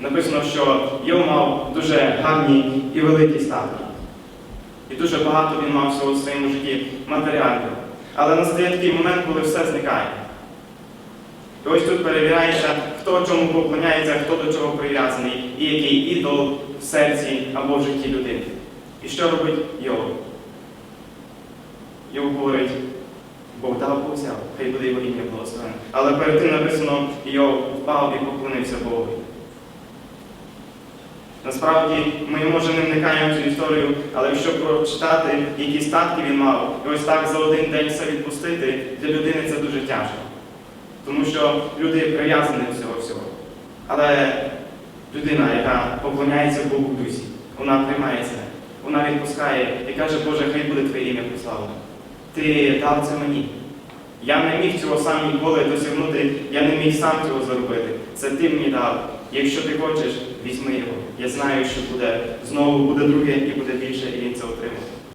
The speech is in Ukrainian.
написано, що Йов мав дуже гарні і великі статки. І дуже багато він мав всього в своєму житті матеріалів. Але настає такий момент, коли все зникає. І ось тут перевіряється, хто чому поклоняється, хто до чого прив'язаний, і який ідол в серці або в житті людини. І що робить Йов? Йов говорить, Бог дав Бог хай буде його ім'я благословене. Але перед тим написано, Йов впав і поклонився Богу. Насправді ми може не вникаємо цю історію, але якщо прочитати, які статки він мав, і ось так за один день все відпустити, для людини це дуже тяжко. Тому що люди прив'язані до цього всього. Але людина, яка поклоняється Богу дусі, вона приймає це, вона відпускає і каже, Боже, хай буде Твоє ім'я прославлене. Ти дав це мені. Я не міг цього сам ніколи досягнути, я не міг сам цього зробити. Це ти мені дав. Якщо ти хочеш, візьми його. Я знаю, що буде знову буде друге і буде більше, і він це отримає.